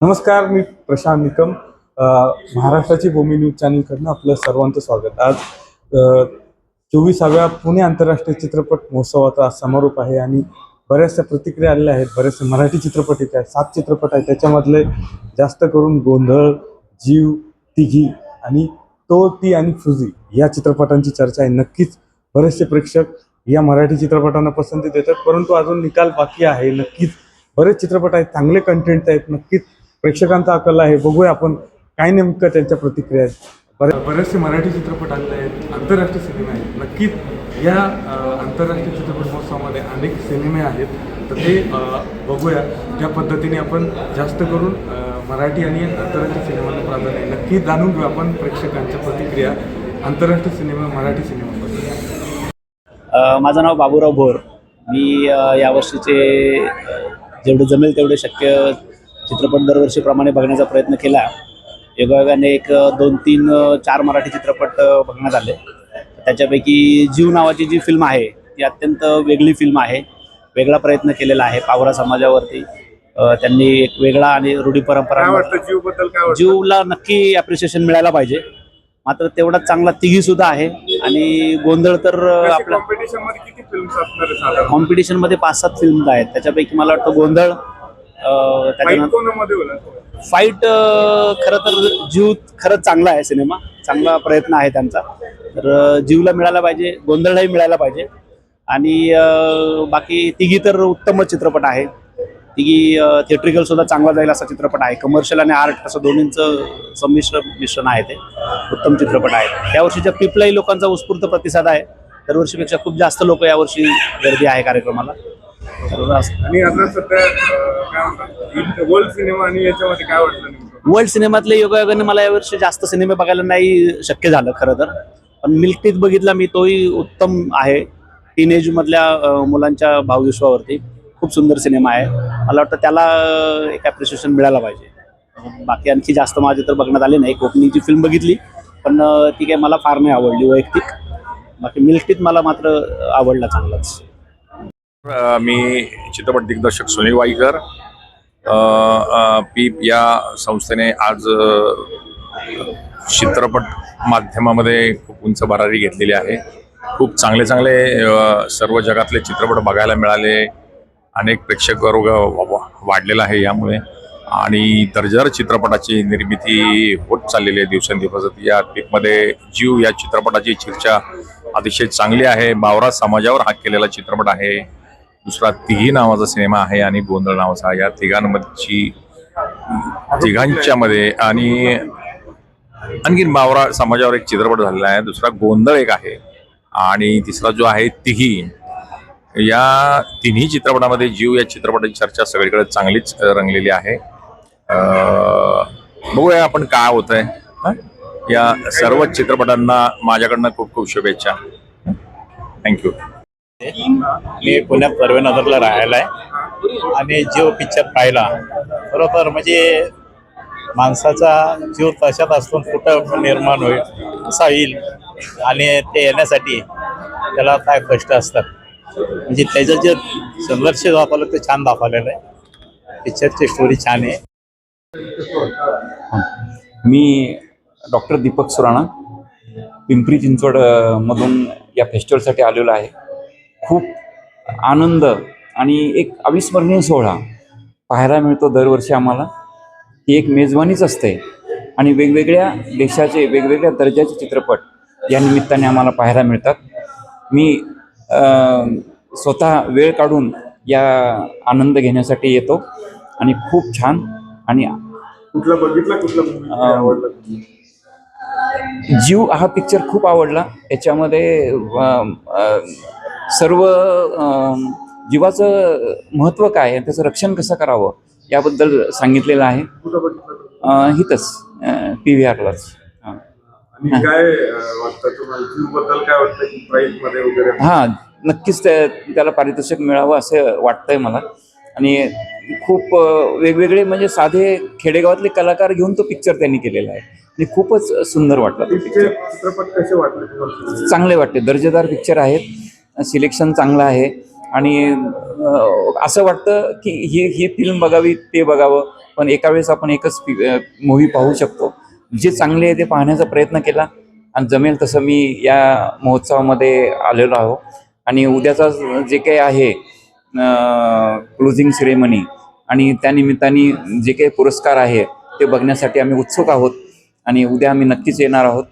नमस्कार मी प्रशांत निकम. महाराष्ट्राची भूमी न्यूज चॅनलकडनं आपलं सर्वांचं स्वागत. आज चोवीसाव्या पुणे आंतरराष्ट्रीय चित्रपट महोत्सवाचा आज समारोप आहे आणि बऱ्याचशा प्रतिक्रिया आलेल्या आहेत. बरेचसे मराठी चित्रपट येत आहेत. सात चित्रपट आहेत. त्याच्यामधले जास्त करून गोंधळ जीव तिघी आणि तो ती आणि फुजी या चित्रपटांची चर्चा आहे. नक्कीच बरेचसे प्रेक्षक या मराठी चित्रपटांना पसंती देतात. परंतु अजून निकाल बाकी आहे. नक्कीच बरेच चित्रपट आहेत. चांगले कंटेंट आहेत. नक्कीच प्रेक्षकांचा अकल आहे. बघूया आपण काय नेमकं त्यांच्या प्रतिक्रिया आहेत. बरे. बरेचसे मराठी चित्रपट आलेले आहेत. आंतरराष्ट्रीय सिनेमे आहेत. नक्कीच या आंतरराष्ट्रीय चित्रपट महोत्सवामध्ये अनेक सिनेमे आहेत. तर ते बघूया. ज्या पद्धतीने आपण जास्त करून मराठी आणि आंतरराष्ट्रीय सिनेमांना प्राधान्य आहे. नक्की जाणून घेऊ आपण प्रेक्षकांच्या प्रतिक्रिया. आंतरराष्ट्रीय सिनेमा मराठी सिनेमाबद्दल माझं नाव बाबूराव भोर. मी यावर्षीचे जेवढे जमेल तेवढे शक्य चित्रपट दरवर्षीप्रमाणे बघण्याचा प्रयत्न केला. योगायोगाने एक दोन तीन चार मराठी चित्रपट बघण्यात आले. त्याच्यापैकी जीव नावाची जी फिल्म आहे ती अत्यंत वेगळी फिल्म आहे. वेगळा प्रयत्न केलेला आहे पावरा समाजावरती. त्यांनी एक वेगळा आणि रूढी परंपरा जीवला नक्की अप्रिशिएशन मिळायला पाहिजे. मात्र तेवढाच चांगला तिघी सुद्धा आहे. आणि गोंधळ तर अ, आपला कॉम्पिटिशनमध्ये किती फिल्म असणार आहे साधारण? कॉम्पिटिशनमध्ये पाच सात फिल्म आहेत. त्याच्यापैकी मला वाटतं गोंधळ फाईट खरं तर जीव खरंच चांगला आहे सिनेमा. चांगला प्रयत्न आहे त्यांचा. तर जीवला मिळायला पाहिजे गोंधळलाही मिळायला पाहिजे. आणि बाकी तिघी तर उत्तमच चित्रपट आहे तिघी थिएट्रिकल सुद्धा चांगला जाईल असा चित्रपट आहे. कमर्शियल आणि आर्ट असं दोन्हींचं संमिश्र मिश्रण आहे ते. उत्तम चित्रपट आहे या वर्षीच्या पिपलाही लोकांचा उत्स्फूर्त प्रतिसाद आहे. दरवर्षीपेक्षा खूप जास्त लोक यावर्षी गर्दी आहे कार्यक्रमाला. आणि आता सध्या काय म्हणतात वर्ल्ड सिनेमा आणि याच्यामध्ये काय वर्ल्ड सिनेमातले योगायोगाने मला यावर्षी जास्त सिनेमे बघायला नाही शक्य झालं खरं तर. पण मिल्क बघितला मी तोही उत्तम आहे. टीनेज मधल्या मुलांच्या भावविश्वावरती खूप सुंदर सिनेमा आहे. मला वाटतं त्याला एक ॲप्रिशिएशन मिळायला पाहिजे. बाकी आणखी जास्त माझे तर बघण्यात आले नाही. कोकणीची फिल्म बघितली पण ती काही मला फार नाही आवडली वैयक्तिक. बाकी मिल्क मला मात्र आवडला चांगलाच. मी चित्रपट दिग्दर्शक सुनील वाईकर पीप या संस्थेने आज चित्रपट माध्यमामध्ये खूप उंच भरारी घेतलेली आहे. खूप चांगले चांगले सर्व जगातले चित्रपट बघायला मिळाले. अनेक प्रेक्षक वर्ग वा- वा- वाढलेला आहे यामुळे. आणि दर्जेदार चित्रपटाची निर्मिती होत चाललेली आहे दिवसेंदिवस. या पीपमध्ये जीव या चित्रपटाची चर्चा अतिशय चांगली आहे. बावरा समाजावर हा केलेला चित्रपट आहे. दुसरा तिघी नावाचा सिनेमा आहे आणि गोंधळ नावाचा या तिघांमधची तिघांच्या मध्ये आणि आणखीन बावरा समाजावर एक चित्रपट झालेला आहे. दुसरा गोंधळ एक आहे. आणि तिसरा जो आहे तिघी. या तिन्ही चित्रपटामध्ये जीव या चित्रपटाची चर्चा सगळीकडे चांगलीच रंगलेली आहे. बघूया आपण काय होत आहे या सर्व चित्रपटांना माझ्याकडनं खूप खूप शुभेच्छा. थँक्यू मी पुण्यात परवेनगरला राहायला आहे. आणि जीव पिक्चर पाहिला. बरोबर म्हणजे माणसाचा जीव तशात असतो कुठं निर्माण होईल कसा येईल. आणि ते येण्यासाठी त्याला काय कष्ट असतात. म्हणजे त्याचं जे संघर्ष दाखवलं ते छान दाखवलेलं आहे. पिक्चरची स्टोरी छान आहे. मी डॉक्टर दीपक सुराणा पिंपरी चिंचवड मधून या फेस्टिवलसाठी आलेलो आहे. खूप आनंद आणि एक अविस्मरणीय सोहळा पाहायला मिळतो दरवर्षी आम्हाला. ही एक मेजवानीच असते आणि वेगवेगळ्या देशाचे वेगवेगळ्या दर्जाचे चित्रपट या निमित्ताने आम्हाला पाहायला मिळतात. मी स्वतः वेळ काढून या आनंद घेण्यासाठी येतो आणि खूप छान आणि कुठला बघितला कुठला जीव हा पिक्चर खूप आवडला. याच्यामध्ये सर्व जीवाचं महत्त्व काय आहे त्याचं रक्षण कसं करावं याबद्दल सांगितलेलं आहे. हितच पी व्ही आरलाच. काय वाटतं वाटतं हां नक्कीच त्या- त्याला पारितोषिक मिळावं असं वाटतंय मला. आणि खूप वेगवेगळे म्हणजे साधे खेडेगावातले कलाकार घेऊन तो पिक्चर त्यांनी केलेला आहे. आणि खूपच सुंदर वाटला तो पिक्चर चित्रपट कसे वाटले चांगले वाटते दर्जेदार पिक्चर आहेत. सिलेक्शन चांगलं आहे. आणि असं वाटतं की ही ही फिल्म बघावी ते बघावं. पण एका वेळेस आपण एकच मूवी पाहू शकतो. जे चांगले आहे ते पाहण्याचा प्रयत्न केला. आणि जमेल तसं मी या महोत्सवामध्ये आलेलो आहो. आणि उद्याचा जे काही आहे क्लोजिंग सेरेमनी आणि त्यानिमित्ताने जे काही पुरस्कार आहे ते बघण्यासाठी आम्ही उत्सुक आहोत. आणि उद्या आम्ही नक्कीच येणार आहोत.